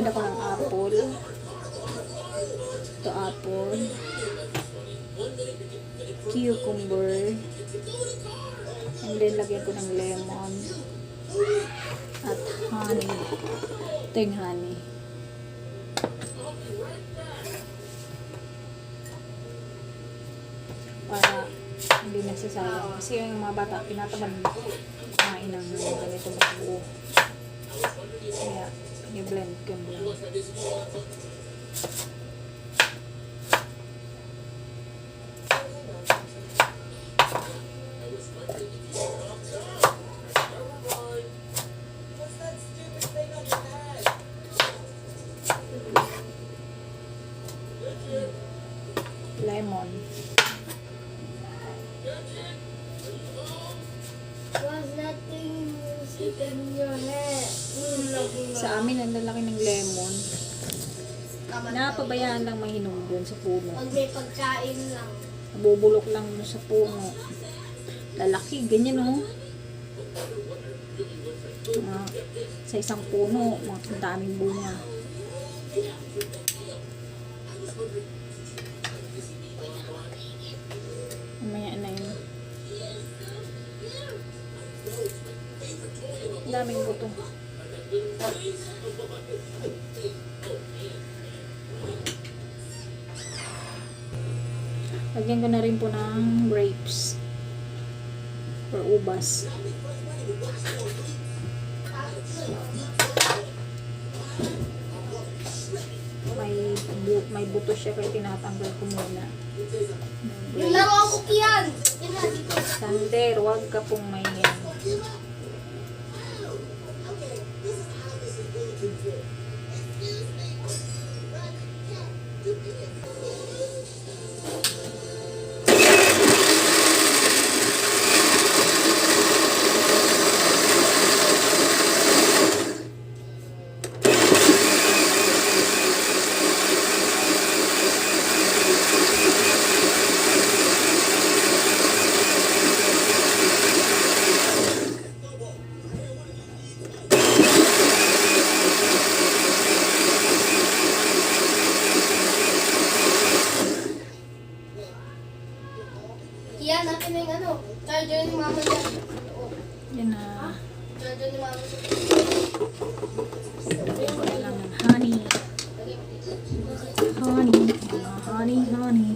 Maglalagyan ako ng apple. Ito apple. Cucumber. And then lagyan ko ng lemon. At honey. Ito yung honey. Para hindi nagsasayang. Kasi yung mga bata, tinatamad kumain ng ganito buo. Kaya. Lemon. What's that thing you in your head? Sa amin, ang lalaki ng lemon. Napabayaan lang mahinog doon sa puno. Pag may pagkain lang. Nabubulok lang mo sa puno. Lalaki, ganyan oh. Mga, sa isang puno, mga daming bunga. Mamaya na yun. Daming buto. Lagyan ko na rin po ng grapes. Or ubas. May, bu may buto siya kaya tinatanggal ko muna. Laro ko yan! Sander, wag ka pong may yan. hanapin na yung ano, charger ni mama dyan. Yan na. Charger ni mama sa Kailangan honey. Honey. Honey, honey.